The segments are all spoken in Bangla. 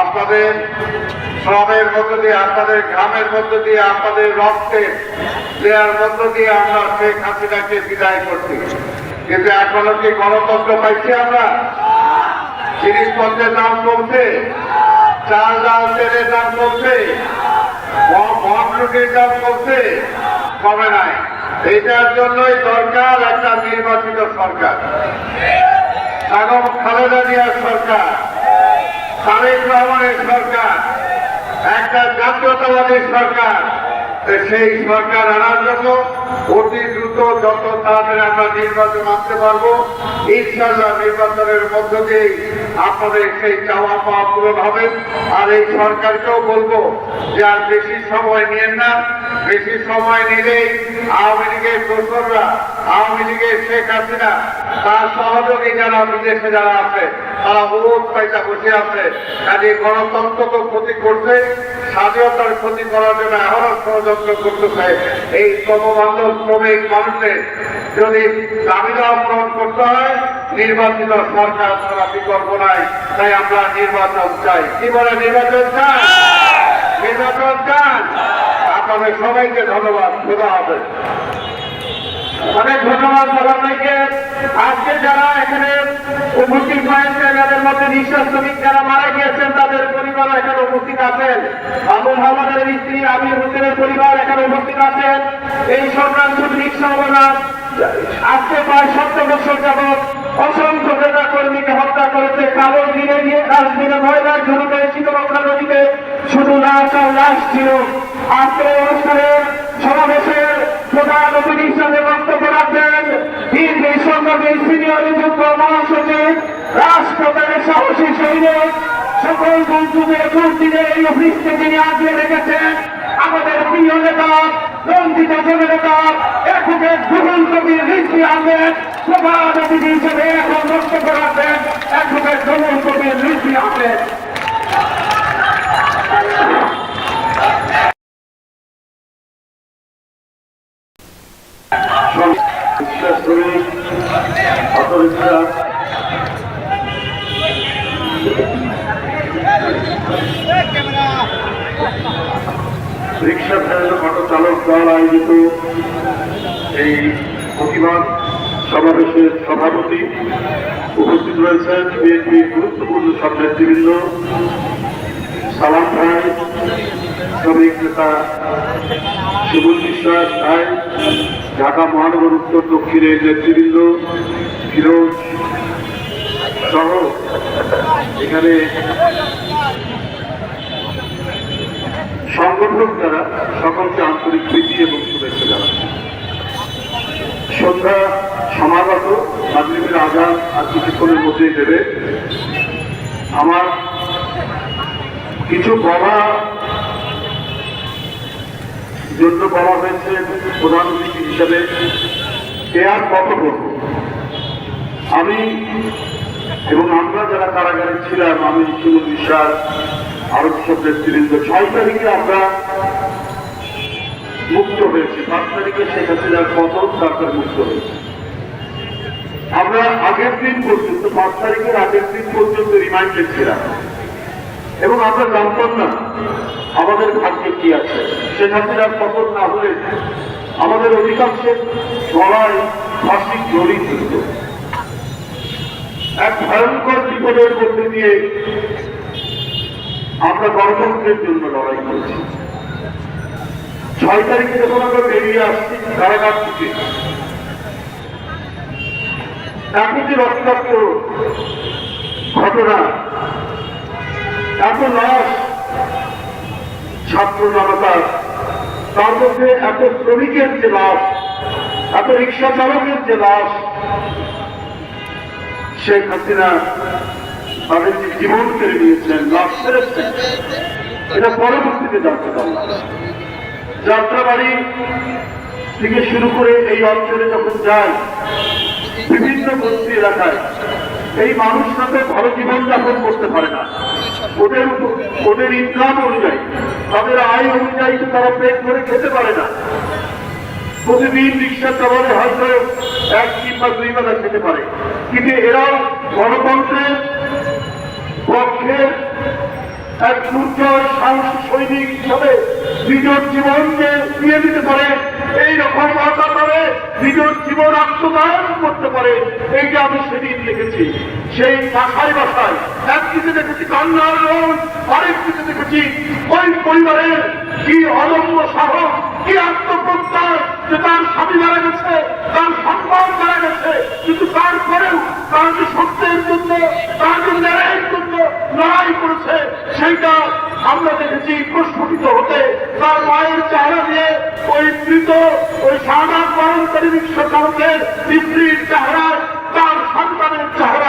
আপনাদের শ্রমের মধ্য দিয়ে, আপনাদের ঘামের মধ্য দিয়ে, আপনাদের রক্তের দেওয়ার মধ্য দিয়ে আমরা শেখ হাসিনাকে বিদায় করছি। কিন্তু এখনও কি গণতন্ত্র পাইছি আমরা? জিনিসপত্রের দাম কমছে, চাল ডাল তেলের দাম কমছে মদ রুটির দাম কমছে, কমে নাই। এইটার জন্যই দরকার একটা নির্বাচিত সরকার। বেগম খালেদা জিয়ার সরকার। তারেক রহমানের সরকার একটা জাতীয়তাবাদী সরকার সেই সরকার আনার জন্য অতি দ্রুত যত তাড়াতাড়ি আমরা নির্বাচন আনতে পারব ইনশাল্লাহ নির্বাচনের মধ্য দিয়ে আপনাদের সেই চাওয়া পাওয়া পূরণ হবে। আর এই সরকারকেও বলব যে আর বেশি সময় নিয়েন না। বেশি সময় নিলেই আওয়ামী লীগের দোসররা আওয়ামী লীগের শেখ হাসিনা, তার সহযোগী যারা বিদেশে যারা আছে, তারা বহুত পয়সা বসে আছে। কাজে গণতন্ত্রকে ক্ষতি করছে, স্বাধীনতার ক্ষতি করার জন্য এখনও ষড়যন্ত্র করতেছে। এই শ্রমবান্ধব শ্রমিক মানুষের যদি দাবি দাওয়া পূরণ করতে হয়, নির্বাচিত সরকার ছাড়া বিকল্প নাই। তাই আমরা নির্বাচন চাই। কি বলে নির্বাচন চাই নির্বাচন চান? আপনাদের সবাইকে ধন্যবাদ। খোদা হবে অনেক ধন্যবাদ আজকে যারা এখানে উপস্থিত মধ্যে নিঃশ্বাস শ্রমিক যারা মারা গিয়েছেন, তাদের পরিবার এখানে উপস্থিত আছেন। স্ত্রী পরিবার এখানে উপস্থিত আছেন। এই সরকার আজকে প্রায় বছর অসংখ্য নেতা কর্মীকে হত্যা করেছে। কালো দিনে দিয়ে রাজদিনে ময়দার ঝুড়িতে শীতলক্ষা নদীতে শুধু না আর লাশ ছিল আজকে সমাবেশের প্রধান অতিথি হিসাবে বক্তব্য রাখবেন হিন্দি সংগঠনের সিনিয়র নিযুক্ত মহাসচিব, রাষ্ট্রপতির সাহসী সৈনিক, সকল বন্ধুদের দুর্দিনে এই অফিসকে যিনি আগলে রেখেছেন, আমাদের প্রিয় নেতা রঞ্জিত জননেতা এখনকে গ্রহণ কবির ঋষি আহমেদ, প্রধান অতিথি হিসেবে এখন বক্তব্য রাখবেন এখনকে গ্রহণ কবির ঋষি আহমেদ। রিক্সা চালিত অটো চালক দল আয়োজিত এই প্রতিবাদ সমাবেশের সভাপতি উপস্থিত রয়েছেন। বিএনপির গুরুত্বপূর্ণ সব নেতৃবৃন্দ সালাম ভাই শ্রমিক নেতা সুবল বিশ্বাস ভাই ঢাকা মহানগর উত্তর দক্ষিণের নেতৃবৃন্দ ফিরোজ সহ এখানে সংগঠক যারা সকলকে আন্তরিক প্রীতি এবং শুভেচ্ছা জানাচ্ছি সন্ধ্যা সমাগত মাগরীবের আজাদ আর কিছুক্ষণের মধ্যেই দেবে আমার কিছু বলা জন্য বলা হয়েছে প্রধান অতিথি হিসাবে, কে আর কত করব আমি এবং আমরা যারা কারাগারে ছিলাম, আমি সুমন বিশ্বাস আরও সব নেতৃবৃন্দ ছয় তারিখে আমরা মুক্ত হয়েছি। পাঁচ তারিখে শেখ হাসিনার পতন সরকার মুক্ত হয়েছে। আমরা আগের দিন পর্যন্ত, পাঁচ তারিখের আগের দিন পর্যন্ত রিমাইন্ডে ছিলাম। এবং আমরা জানতাম না আমাদের ভাগ্যে কি আছে। শেখ হাসিনার পতন না হলে আমাদের অধিকাংশের গলায় ফাঁসি জড়ি ছিল এক ভয়ঙ্কর বিপদের মধ্যে দিয়ে আমরা গণতন্ত্রের জন্য লড়াই করেছি। ছয় তারিখে যখন আমরা বেরিয়ে আসছি কারাগার থেকে এত যে রক্তাক্ত ঘটনা এত লাশ ছাত্র জনতার তার মধ্যে এত শ্রমিকের যে লাশ এত রিক্সা চালকের যে লাশ শেখ হাসিনা তাদের যে জীবন কেড়ে নিয়েছেন লাশ ছেড়েছেন এটা পরবর্তীতে জানতে পারলাম যাত্রাবাড়ি থেকে শুরু করে এই অঞ্চলে যখন যায়, বিভিন্ন বস্তি এলাকায় এই মানুষরা তো ভালো জীবনযাপন করতে পারে না। ওদের ওদের ইনকাম অনুযায়ী, তাদের আয় অনুযায়ী তো তারা পেট করে খেতে পারে না। প্রতিদিন রিক্সা চালালে হয়তো এক কিংবা দুই বেলা খেতে পারে। কিন্তু এরা গণতন্ত্রের পক্ষের এক দুর্জয় সাহসী সৈনিক হিসাবে নিজের জীবনকে দিয়ে দিতে পারে। এই রকম অকাতরে নিজের জীবন আত্মদান করতে পারে। এইটা আমি সেদিন দেখেছি, সেই বাসায় বাসায় একদিকে দেখেছি, কান্নার রোল আরেক দিকে দেখেছি। ওই পরিবারের কি অদম্য সাহস, কি আত্মপ্রত্যয় যে তার স্বামী মারা গেছে, তার সম্মান মারা গেছে, কিন্তু তারপরেও তার যে সত্যের জন্য তার যে ন্যায়ের জন্য লড়াই করেছে, সেইটা আমরা দেখেছি প্রস্ফুটিত হতে। তার মায়ের চেহারা দিয়ে ওই মৃত, ওই সাধারণ পালনকারী রিক্সা চালকের স্ত্রীর চেহারায় তার সন্তানের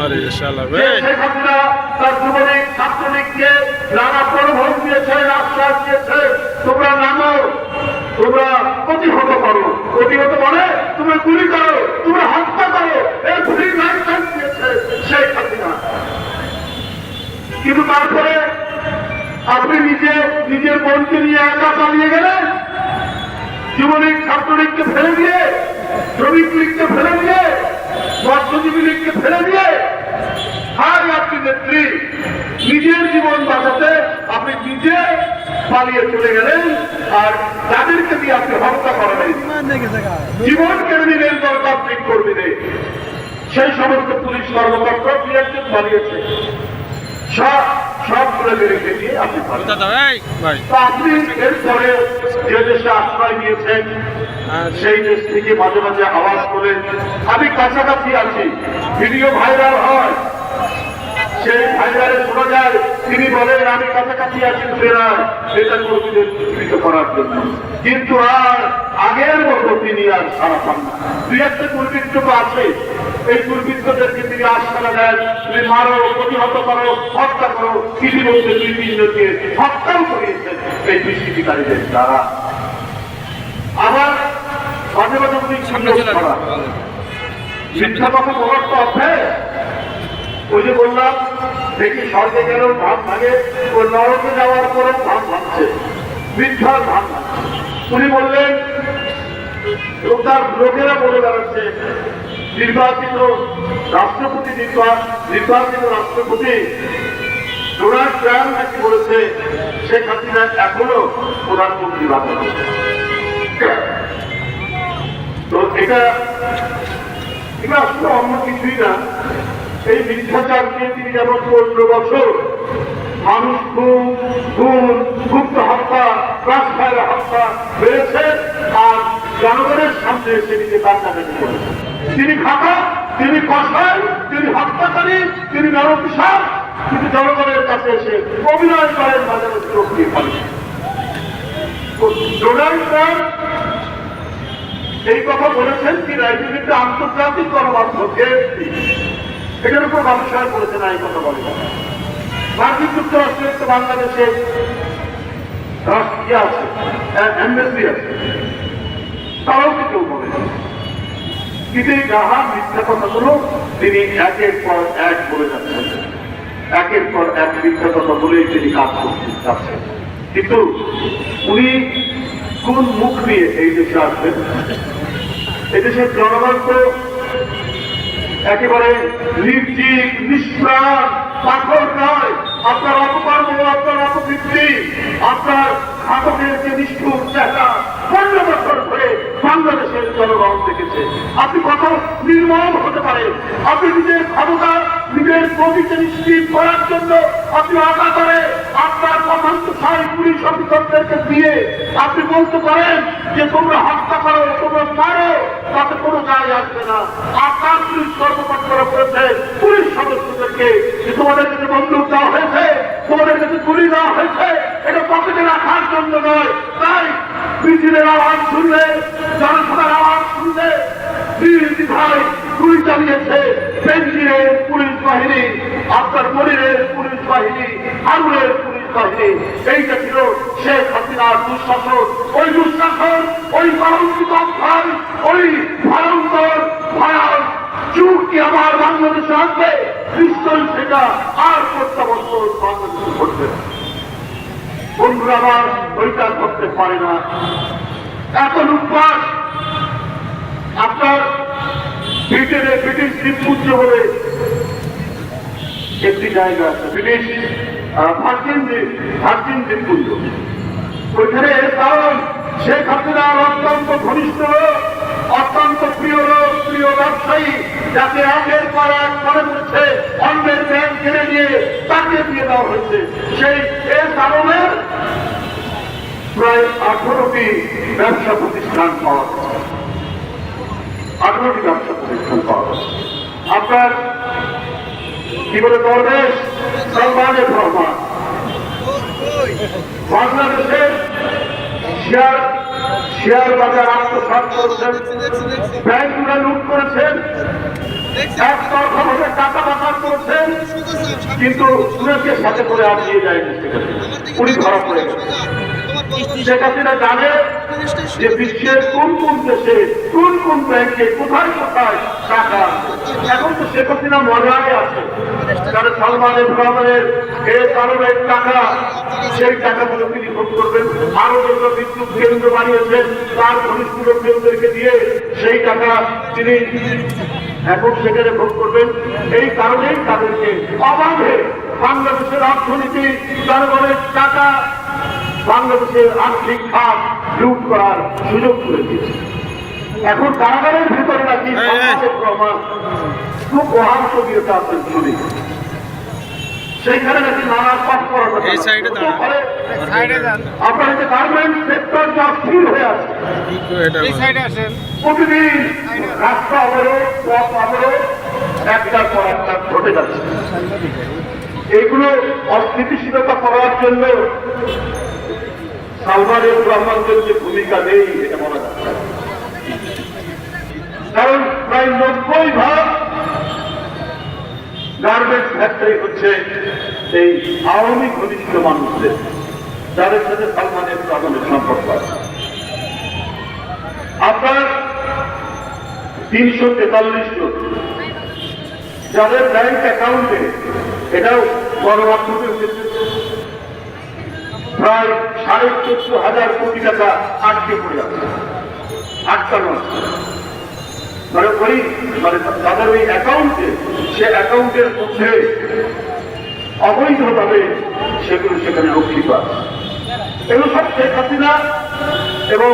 আরে শালা যে তার যুবলীগ ছাত্রলীগকে নানা প্রলোভন দিয়েছে আশ্বাস দিয়েছে। তোমরা নামো তোমরা প্রতিহত করো। প্রতিহত মানে তুমি গুলি করো তোমরা হত্যা করো। এই গুলি লাইসেন্স দিয়েছে শেখ হাসিনা। কিন্তু তারপরে আপনি নিজে নিজের বোনকে নিয়ে একা চালিয়ে গেলেন। যুবলীগ ছাত্রলীগকে ফেলে দিয়ে শ্রমিক লীগকে ফেলে দিয়ে মৎস্যজীবী লীগকে ফেলে দিয়ে হার আপনি নেত্রী, নিজের জীবন বাঁচাতে আপনি নিজে পালিয়ে চলে গেলেন আর তাদেরকে দিয়ে আপনি হত্যা করালেন। জীবন কেড়ে নিলেন গণতান্ত্রিক কর্মীদের সেই সমস্ত পুলিশ কর্মকর্তা পালিয়েছে। সব সবগুলো রেখে দিয়ে আপনি এরপরে যে দেশে আশ্রয় নিয়েছেন সেই দেশ থেকে মাঝে মাঝে আওয়াজ আমি কাছাকাছি আছি। ভিডিও ভাইরাল হয়। সেই ভাইরালে শোনা যায় তিনি বলেন আমি কাছাকাছি আছি ফেরার এটা কর্মীদের জীবিত করার জন্য। কিন্তু আর আগের মতো তিনি আর সারা পান না। দুই একটা দুর্বৃত্ত তো আছে। এই দুর্বৃত্তদেরকে তিনি আশ্বাস দেন তুমি মারো প্রতিহত করো হত্যা করো ইতিমধ্যে দুই তিনজনকে হত্যাও করিয়েছেন এই দুষ্কৃতিকারীদের দ্বারা। আবার মাঝে মাঝে উনি মিথ্যা কথা বলার তো অভ্যাস ওই যে বললাম দেখি স্বর্গে গেলেও ধান ভাঙে ও নরকে যাওয়ার পরেও ধান ভাঙছে মিথ্যার ভাঙছে উনি বললেন এবং তার লোকেরা বলে বেড়াচ্ছে, নির্বাচিত রাষ্ট্রপতি নির্বা- নির্বাচিত রাষ্ট্রপতি ডোনাল্ড ট্রাম্প নাকি বলেছে, শেখ হাসিনা এখনও প্রধানমন্ত্রী বানানো তো এটা এটা আসলে অন্য কিছুই না। এই মিথ্যাচারকে তিনি যেমন পনেরো বছর মানুষ খুন খুন গুপ্ত হত্যা রাজভাইরা হত্যা বেড়েছে আর জনগণের সামনে এসে নিজে কান্নাকাটি তিনি খাতা তিনি কষাই তিনি হত্যাকারী তিনি নরকিশার কিন্তু জনগণের কাছে এসে অভিনয় করেন ফেলে ডোনাল্ড ট্রাম্প এই কথা বলেছেন কি রাজনীতিতে আন্তর্জাতিক গণমাধ্যম AFP, এটার উপর গবেষণা করেছে না, এই কথা বলে। মার্কিন যুক্তরাষ্ট্রের তো বাংলাদেশে রাষ্ট্রীয় আছে এমবেসি আছে। তারাও বলে মিথ্যা তিনি একের পর এক বলে যাচ্ছেন। একের পর এক মিথ্যা কথা বলেই তিনি কাজ যাচ্ছেন। কিন্তু উনি কোন মুখ নিয়ে এই দেশে আসবেন? এদেশের জনগণ তো একেবারে নির্জীব, নিষ্প্রাণ পাথর নয়। আপনার অপকর্ম, আপনার অপকীর্তি আপনার ঘাতকের যে নিষ্ঠুর চেহারা পনেরো বছর ধরে বাংলাদেশের জনগণ দেখেছে। আপনি কত নির্মম হতে পারে আপনি নিজের ক্ষমতা, নিজের গতিকে নিশ্চিত করার জন্য আপনি আশা করে আপনার কমান্তশালী পুলিশ অফিসারদেরকে দিয়ে আপনি বলতে পারেন যে তোমরা হত্যা করো, তোমরা মারো, তাতে কোনো যায় আসবে না। আপনার পুলিশ কর্মকর্তারা বলেছে পুলিশ সদস্যদেরকে যে তোমাদের কাছে বন্দুক দেওয়া হয়েছে, তোমাদের কাছে গুলি দেওয়া হয়েছে, এটা পকেটে রাখার জন্য নয়, তাই মিছিলের আওয়াজ শুনলে, জনসভার আওয়াজ শুনলে বিরোধী ভাই গুলি চালিয়েছে বেঞ্জিরের পুলিশ বাহিনী আপনার মরিরের পুলিশ বাহিনী কি আমার বাংলাদেশে আসবে? নিশ্চয়ই সেটা আর প্রত্যাবর্তন বাংলাদেশে ঘটবে। আমার ওইটা করতে পারে না। এত লুটপাট। আপনার ব্রিটেনে ব্রিটিশ দ্বীপপুঞ্জ বলে একটি জায়গা আছে, ব্রিটিশ ভার্জিন দ্বীপ, ভার্জিন দ্বীপপুঞ্জ। ওইখানে কারণ শেখ হাসিনার অত্যন্ত ঘনিষ্ঠ অত্যন্ত প্রিয় লোক, প্রিয় ব্যবসায়ী, যাকে একের পর এক মনে করছে অন্যের ব্যাংক কেড়ে নিয়ে তাকে দিয়ে দেওয়া হয়েছে। সেই এর কারণে প্রায় আঠারোটি ব্যবসা প্রতিষ্ঠান পাওয়া গেছে। আঠারোটি ব্যবসা প্রতিষ্ঠান পাওয়া গেছে। আপনার কি বলে দরবেশ সলমানের রহমান। বাংলাদেশের শেয়ার শেয়ার বাজার আত্মসাত করেছেন ব্যাংকগুলো লুট করেছেন। কোথায় কোথায় টাকা। এখন তো আছে। সালমানের কারণের টাকা সেই টাকাগুলো তিনি ভোগ করবেন। আরও যেগুলো বিদ্যুৎ কেন্দ্র বানিয়েছেন তার ঘনিষ্ঠ লোকজনদেরকে দিয়ে সেই টাকা তিনি এখন সেখানে ভোগ করবেন। এই কারণেই তাদেরকে অবাধে বাংলাদেশের অর্থনীতি জনগণের টাকা বাংলাদেশের আর্থিক খাত লুট করার সুযোগ করে দিয়েছে। এখন কারাগারের ভেতরে নাকি রহমান খুব অহান্তবিয়তা আছেন শুনি সেইখানে নাকি নানা পাঠ করা এই সাইডে আপনার যে গার্মেন্ট সেক্টর যা স্থির হয়ে আছে। এই সাইডে আসেন। প্রতিদিন রাস্তা অবরোধ পথ অবরোধ একটার পর একটা ঘটে যাচ্ছে। এগুলো অস্থিতিশীলতা করার জন্য সালমানের রহমানদের যে ভূমিকা নেই এটা বলা যাচ্ছে কারণ প্রায় নব্বই ভাগ গার্মেন্টস ফ্যাক্টরি হচ্ছে এই আওয়ামী ঘনিষ্ঠ মানুষদের, যাদের সাথে সালমানের রহমানের সম্পর্ক আছে। আপনার তিনশো তেতাল্লিশ জন, যাদের ব্যাংক অ্যাকাউন্টে এটাও গণমাধ্যমে উঠেছে, প্রায় সাড়ে চোদ্দ হাজার কোটি টাকা আটকে পড়ে আছে, আটকানো আছে। ওই মানে তাদের ওই অ্যাকাউন্টে সে অ্যাকাউন্টের মধ্যে অবৈধভাবে সেগুলো সেখানে রক্ষিত আছে। এগুলো সব শেখ হাসিনা এবং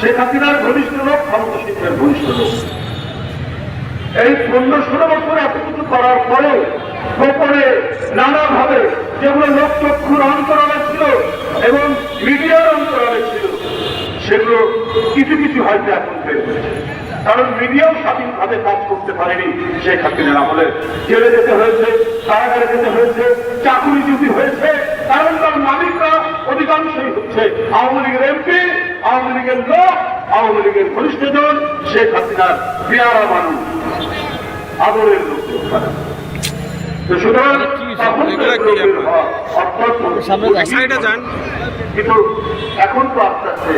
শেখ হাসিনার ঘনিষ্ঠ লোক ক্ষমতাসীনের ঘনিষ্ঠ লোক। এই পনেরো ষোলো বছর এত কিছু করার পরেও গোপনে নানাভাবে যেগুলো লোক চক্ষুর অন্তরালে ছিল এবং মিডিয়ার অন্তরালে ছিল, সেগুলো কিছু কিছু হয়তো এখন বের হয়েছে কারণ মিডিয়াও স্বাধীনভাবে কাজ করতে পারেনি শেখ হাসিনার আমলে। জেলে যেতে হয়েছে কারাগারে যেতে হয়েছে চাকুরিচ্যুতি হয়েছে কারণ তার মালিকরা অধিকাংশই হচ্ছে আওয়ামী লীগের এমপি আওয়ামী লীগের লোক আওয়ামী লীগের ঘনিষ্ঠজন শেখ হাসিনার পেয়ারা মানুষ। আদরের লোক সুতরাং কিন্তু এখন তো আস্তে আস্তে।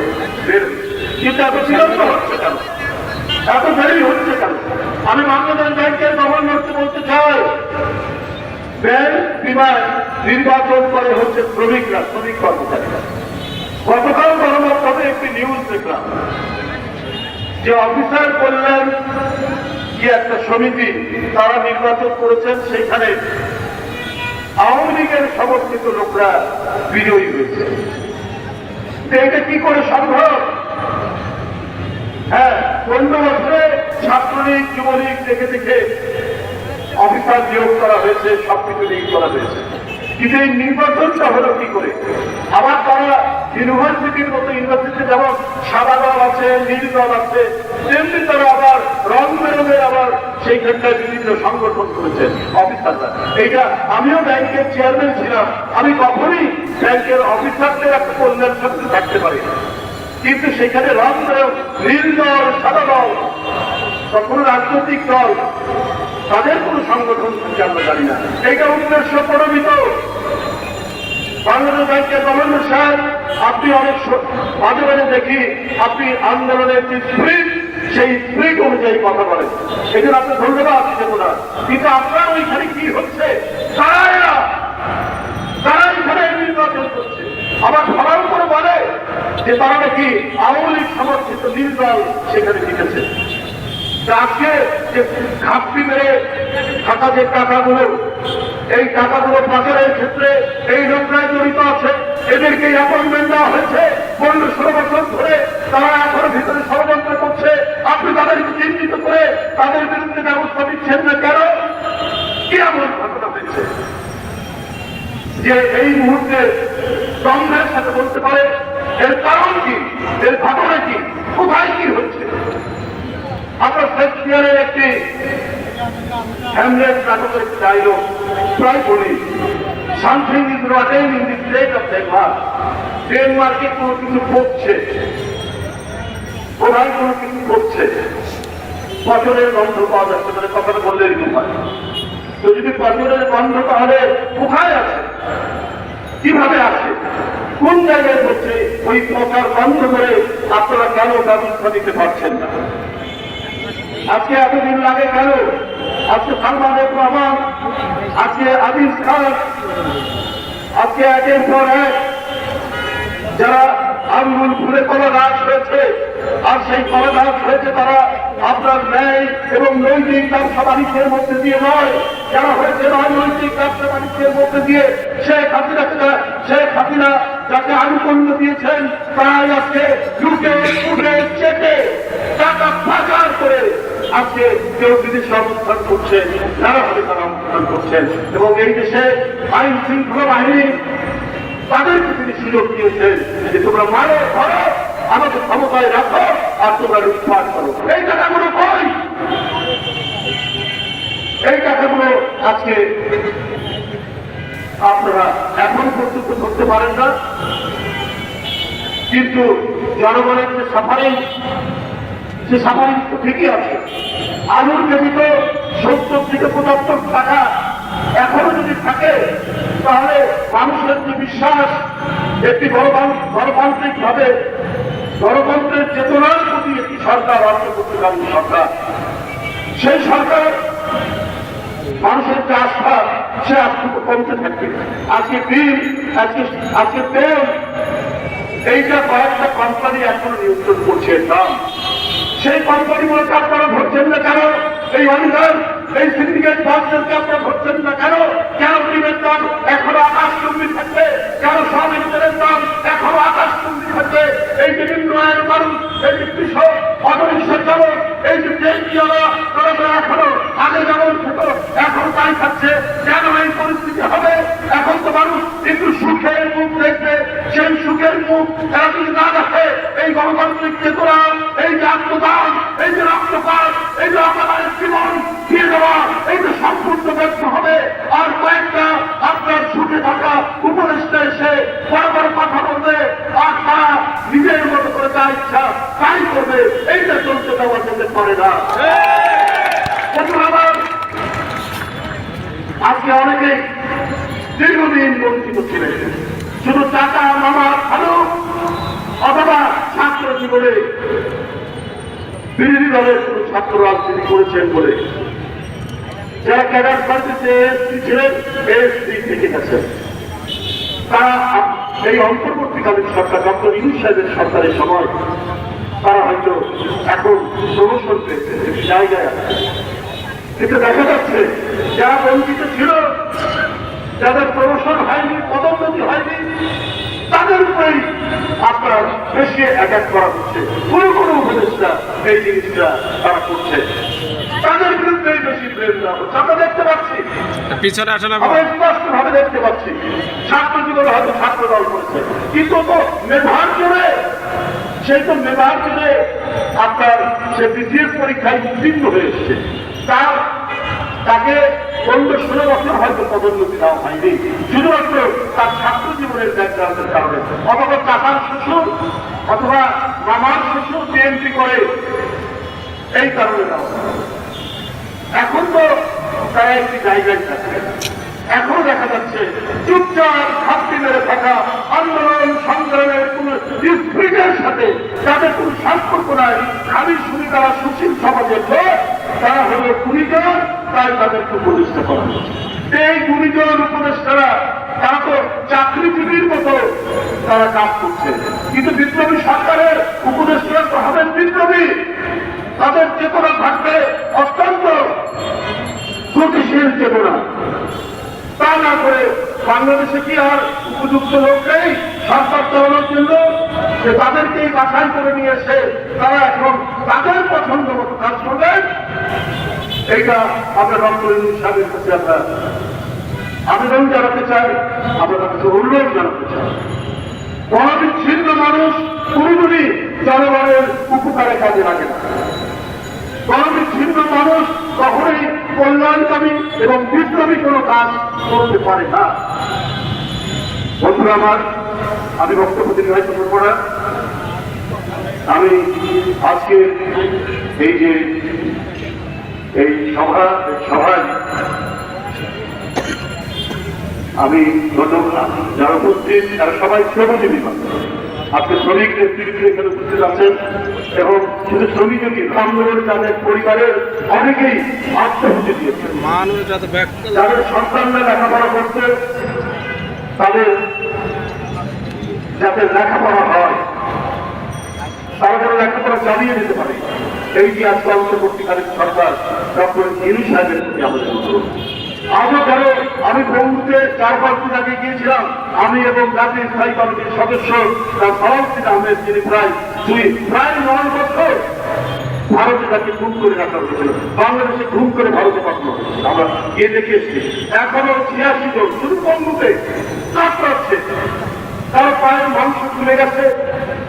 কিন্তু এত বিলম্ব হচ্ছে কেন? এত দেরি হচ্ছে কেন? আমি বাংলাদেশ ব্যাংকের গভর্নরকে বলতে চাই, ব্যাংক বিমায় নির্বাচন করে হচ্ছে শ্রমিকরা, শ্রমিক কর্মচারীরা। গতকাল গণমাধ্যমে একটি নিউজ দেখলাম যে অফিসার কল্যাণ কি একটা সমিতি তারা নির্বাচন করেছেন, সেখানে আওয়ামী লীগের সমর্থিত লোকরা বিজয়ী হয়েছে। এটা কি করে সম্ভব? হ্যাঁ পনেরো বছরে ছাত্রলীগ, যুবলীগ দেখে দেখে অফিসার নিয়োগ করা হয়েছে, সবকিছু নিয়োগ করা হয়েছে। কিন্তু এই নির্বাচনটা হলো কি করে? আবার তারা ইউনিভার্সিটির মতো ইউনিভার্সিটি যেমন সাদা দল আছে, নীল দল আছে, তেমনি তারা আবার রং বেরঙের আবার সেইখানটায় বিভিন্ন সংগঠন করেছেন অফিসাররা। এইটা আমিও ব্যাংকের চেয়ারম্যান ছিলাম। আমি কখনই ব্যাংকের অফিসারদের একটা কল্যাণ শক্তি থাকতে পারি। কিন্তু সেখানে রং বেরং নীল দল সাদা দল কোনো রাজনৈতিক দল, তাদের কোনো সংগঠন কি আমরা জানি না। এইটা উদ্দেশ্য প্রণোদিত। বাংলাদেশ ব্যাংকের গভর্নর সাহেব আপনি অনেক মাঝে মাঝে দেখি আপনি আন্দোলনের যে স্প্রিট, সেই স্প্রিট অনুযায়ী কথা বলেন। জন্য আপনার ধন্যবাদ দিতে না কিন্তু আপনার ওইখানে কি হচ্ছে? তারাই না। তারা এখানে নির্বাচন করছে। আবার সবার উপরে বলে যে তারা নাকি আওয়ামী লীগ সমর্থিত নির্দল সেখানে জিতেছে। আজকে যে ঘাপটি মেরে থাকা যে টাকাগুলো, এই টাকাগুলো পাচারের ক্ষেত্রে এই লোকরাই জড়িত আছে, এদেরকে অ্যাপয়েন্টমেন্ট দেওয়া হয়েছে। পনেরো ষোলো বছর ধরে তারা এখনও ভিতরে ষড়যন্ত্র করছে। আপনি তাদেরকে চিহ্নিত করে তাদের বিরুদ্ধে ব্যবস্থা নিচ্ছেন না কেন? কি এমন ঘটনা হয়েছে? যে এই মুহূর্তে দ্বন্দ্বের সাথে বলতে পারে এর কারণ কি? এর ঘটনা কি? কোথায় কি হচ্ছে? আমরা শেক্সপিয়ারের একটি হ্যামলেট নাটকের ডায়লগ প্রায় বলি something is rotten in the plate of Denmark ডেনমার্কে কোনো কিছু পড়ছে কোথায় কোনো কিছু পড়ছে ফসলের গন্ধ পাওয়া যাচ্ছে মানে কথাটা বললে এরকম হয়। তো যদি ফসলের গন্ধ তাহলে কোথায় আছে? কীভাবে আছে? কোন জায়গায় হচ্ছে ওই প্রচার বন্ধ করে আপনারা কেন ব্যবস্থা নিতে পারছেন না? আজকে এতদিন লাগে কেন? আজকে সালমানের রহমান, আজকে আজিজ খান, আজকে একের পর এক যারা আঙ্গুল ফুলে কলা গাছ হয়েছে, আর সেই কলা গাছ হয়েছে তারা আপনার ন্যায় এবং নৈতিক ব্যবসা বাণিজ্যের মধ্যে দিয়ে নয়, যারা হয়েছে নয় নৈতিক ব্যবসা বাণিজ্যের মধ্যে দিয়ে শেখ হাসিনাকে, শেখ হাসিনা যাকে আনুকূল্য দিয়েছেন তাই আজকে লুটে উঠে চেটে টাকা পাচার করে আজকে কেউ বিদেশে অবস্থান করছে নানাভাবে তারা অবস্থান করছেন। এবং এই দেশে আইন শৃঙ্খলা বাহিনী, তাদেরকে তিনি সুযোগ দিয়েছেন যে তোমরা মারো, ধরো আমাকে ক্ষমতায় রাখো আর তোমরা লুটপাট করো। এই টাকাগুলো কই এই টাকাগুলো আজকে আপনারা এখন পর্যন্ত করতে পারেন না। কিন্তু জনগণের যে সাফারিং সে সাফারিং তো ঠিকই আছে, আলুর কেজি তো সত্তর থেকে পঁচাত্তর টাকা এখনও যদি থাকে, তাহলে মানুষের যে বিশ্বাস, একটি গণতান্ত্রিক ভাবে গণতন্ত্রের চেতনার প্রতি একটি সরকার অন্তর্বর্তীকালীন সরকার। সেই সরকার মানুষের যে আস্থা সে আস্থা কমতে থাকবে আজকে বিল, আজকে আজকে তেল, এইটা কয়েকটা কোম্পানি এখনও নিয়ন্ত্রণ করছে দাম। সেই কোম্পানিগুলোকে আপনারা ধরছেন না কেন? এই অনুদান এই সিন্ডিকেট বসদেরকে আপনারা ধরছেন না কেন? কেন ডিমের দাম এখনও আকাশ চুম্বি থাকবে? কেন স্বামীর দাম এখনও আকাশ চুম্বি থাকবে? এই যে নিম্নয়ের মানুষ, এই যে কৃষক অটোরিক্সা চালক, এই যে চালক তারা তো এখনও আগে যেমন খেত এখন তাই খাচ্ছে কেন এই পরিস্থিতি হবে? এখন তো মানুষ একটু সুখের মুখ দেখবে। সেই সুখের মুখ এরা যদি না দেখে, এই গণতান্ত্রিক চেতনা, এই যে আত্মদান, এই যে রক্তপাত, এই যে আপনাদের জীবন দিয়ে দেওয়া, এই যে সম্পূর্ণ ব্যর্থ হবে। আর কয়েকটা আপনার সুখে থাকা উপদেষ্টা এসে বড় কথা বলবে। আর তারা নিজের মতো করে যা ইচ্ছা, তাই করবে। এইটা চলতে দেওয়া যেতে পারে না। আজকে অনেকে দীর্ঘদিন বঞ্চিত ছিলেন। শুধু টাকা মামা ভালো অথবা ছাত্র জীবনে বিরোধী দলের কোন ছাত্র রাজনীতি করেছেন বলে। যারা ক্যাডার পার্টিতে এসপি ছিলেন, এসপি থেকে গেছেন। তারা এই অন্তর্বর্তীকালীন সরকার ডক্টর ইউনুস সাহেবের সরকারের সময় তারা হয়তো এখন প্রমোশন জায়গায় আছে। কিন্তু দেখা যাচ্ছে যারা বঞ্চিত ছিল, যাদের প্রমোশন হয়নি, পদোন্নতি হয়নি, তাদের উপরেই আপনার বেশি অ্যাটাক করা হচ্ছে। কোনো কোনো উপদেষ্টা এই জিনিসটা তারা করছে। তাদের বিরুদ্ধেই বেশি হচ্ছে আমরা দেখতে পাচ্ছি। পিছনে আসে না আমরা স্পষ্ট ভাবে দেখতে পাচ্ছি। ছাত্র জীবনে হয়তো ছাত্র দল করেছে। কিন্তু তো মেধার জোরে সেই তো মেধার জোরে আপনার সে বিসিএস পরীক্ষায় উত্তীর্ণ হয়ে এসছে। তার তাকে পনেরো ষোলো বছর হয়তো পদোন্নতি দেওয়া হয়নি। শুধুমাত্র তার ছাত্র জীবনের ব্যাকগ্রাউন্ডের কারণে। অথবা চাচার শ্বশুর অথবা মামার শ্বশুর বিএনপি করে এই কারণে দেওয়া হয়। এখন তো তারা একটি থাকে এখনও দেখা যাচ্ছে চুপচাপ ঘাপটি মেরে থাকা আন্দোলন সংগ্রামের কোন স্পিরিটের সাথে যাদের কোন সম্পর্ক নাই, খালি শুনি তারা সুশীল সমাজের লোক, তারা হলো গুণীজন, তাই তাদেরকে প্রতিষ্ঠা করা হয়েছে। এই গুণীজন উপদেষ্টারা, তারা তো চাকরিজীবীর মতো তারা কাজ করছে। কিন্তু বিপ্লবী সরকারের উপদেষ্টা তো হবেন বিপ্লবী। তাদের চেতনা থাকবে তা না করে বাংলাদেশে কি আর উপযুক্ত লোক নেই? সরকার চালানোর জন্য যে তাদেরকেই বাছাই করে নিয়ে এসে তারা এখন তাদের পছন্দ মতো কাজ করবেন। এইটা আমরা ডক্টর সাহেবের কাছে আমরা। আবেদন জানাতে চাই আপনাদের কাছে অনুরোধ জানাতে চাই। গণবিচ্ছিন্ন মানুষ কোনদিনই জনগণের উপকারে কাজে লাগে না। গণবিচ্ছিন্ন মানুষ কখনোই কল্যাণকামী এবং বিপ্লবী কোনো কাজ করতে পারে না। বন্ধুরা আমার, আমি বক্তব্য দীর্ঘায়িত করব না। আমি আজকে এই যে এই সভা, সভায় আমি যারা উপস্থিত, তারা সবাই শ্রমজীবী মানুষ। আজকে শ্রমিক নেতৃত্ব এখানে উপস্থিত আছেন এবং শুধু শ্রমিকই আন্দোলন তাদের পরিবারের অনেকেই আত্মহত্যা দিয়েছেন। মানুষ যত ব্যক্ত সন্তানরা লেখাপড়া করতে তাদের যাতে লেখাপড়া হয় তারা যেন লেখাপড়া চালিয়ে দিতে পারে। এই যে আজকে অন্তর্বর্তীকালীন সরকার ডক্টর ইনু সাহেবের প্রতি আমাদের অনুরোধ। আজও কেন আমি বন্ধুতে চার পাঁচ দিন আগে গিয়েছিলাম। আমি এবং জাতীয় স্থায়ী কমিটির সদস্য সভাপতি আহমেদ, যিনি প্রায় দুই প্রায় নয় বছর ভারতে তাকে খুন করে রাখা হয়েছিল। বাংলাদেশে খুন করে ভারতে পাঠানো হয়েছিল। আমরা গিয়ে দেখে এসেছি। এখনও ছিয়াশি জন, শুধু বন্ধুতে কাতরাচ্ছে কারও পায়ের মাংস খুলে গেছে,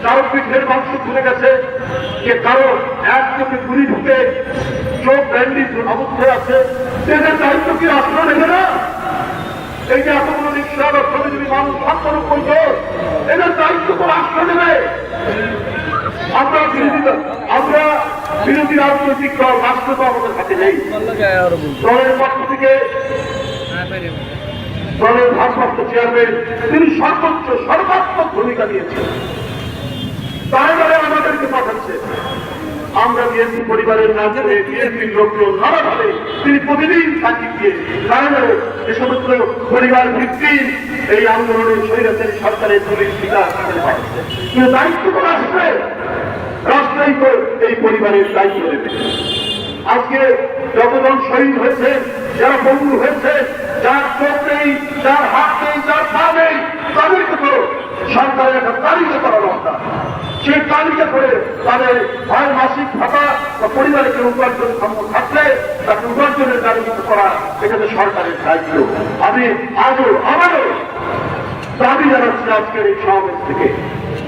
কারও পিঠের মাংস খুলে গেছে। কে কারও এক চোখে গুলি ঢুকে ব্যান্ডি অবস্থায় আছে। এদের দায়িত্ব কি রাষ্ট্র নেবে না? এই যে এতগুলো রিক্সা বা মানুষ এদের দায়িত্ব তো রাষ্ট্র নেবে। আমরা বিরোধী আমরা বিরোধী রাজনৈতিক দল, রাষ্ট্র তো আমাদের হাতে নেই। দলের পক্ষ থেকে দলের ভারপ্রাপ্ত চেয়ারম্যান, তিনি সর্বোচ্চ, সর্বাত্মক ভূমিকা নিয়েছেন। বলে আমাদেরকে পাঠাচ্ছে। বিএনপি পরিবারের নাম করে বিএনপির লোকজন নানাভাবে তিনি প্রতিদিন সাক্ষী দিয়ে তাই যে সমস্ত পরিবার ভিত্তিক এই আন্দোলনের স্বৈরাচারী সরকারের পুলিশ শিকার কিন্তু দায়িত্ব তো রাষ্ট্রের রাষ্ট্রই তো এই পরিবারের দায়িত্ব নেবে। আজকে যতজন শহীদ হয়েছে, যারা বন্ধু হয়েছে, যার চোখ নেই, যার হাত নেই, যার পা নেই, তাদেরকে তো সরকারের একটা তালিকা করা দরকার। সেই তালিকা করে তাদের হয় মাসিক ভাতা বা পরিবারকে উপার্জন ক্ষমতা থাকলে তাকে উপার্জনের ব্যবস্থা করা এটা সরকারের দায়িত্ব। আমি আজও, আমারও দাবি জানাচ্ছি আজকের এই সমাবেশ থেকে।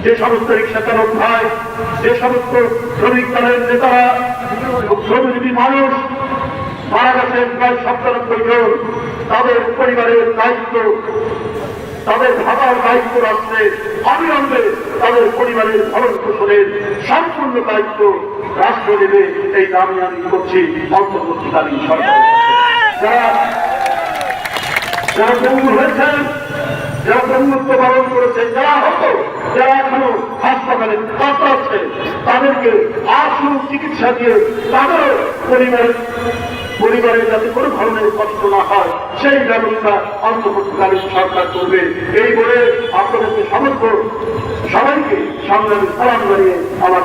যে সমস্ত রিক্সা চালক ভাই, যে সমস্ত শ্রমিক দলের নেতারা, শ্রমজীবী মানুষ, মারা গেছেন প্রায় সপ্তানব্বই জন, তাদের পরিবারের দায়িত্ব তাদের ভাবার দায়িত্ব রাখবে অবিলম্বে তাদের পরিবারের ভরণ পোষণের সম্পূর্ণ দায়িত্ব রাষ্ট্র নেবে, এই দাবি আমি করছি অন্তর্বর্তীকালীন সরকার যারা যারা বন্ধু হয়েছেন যারা বন্ধুত্ব পালন করেছে, যারা হতো, যারা এখনও হাসপাতালে কাতরাচ্ছে তাদেরকে আশু চিকিৎসা দিয়ে তাদের পরিবারের পরিবারের যাতে কোনো ধরনের কষ্ট না হয়, সেই ব্যবস্থা অন্তর্বর্তীকালীন সরকার করবে। এই বলে আপনাদেরকে সমগ্র সবাইকে সংগ্রামী সালাম জানিয়ে আমার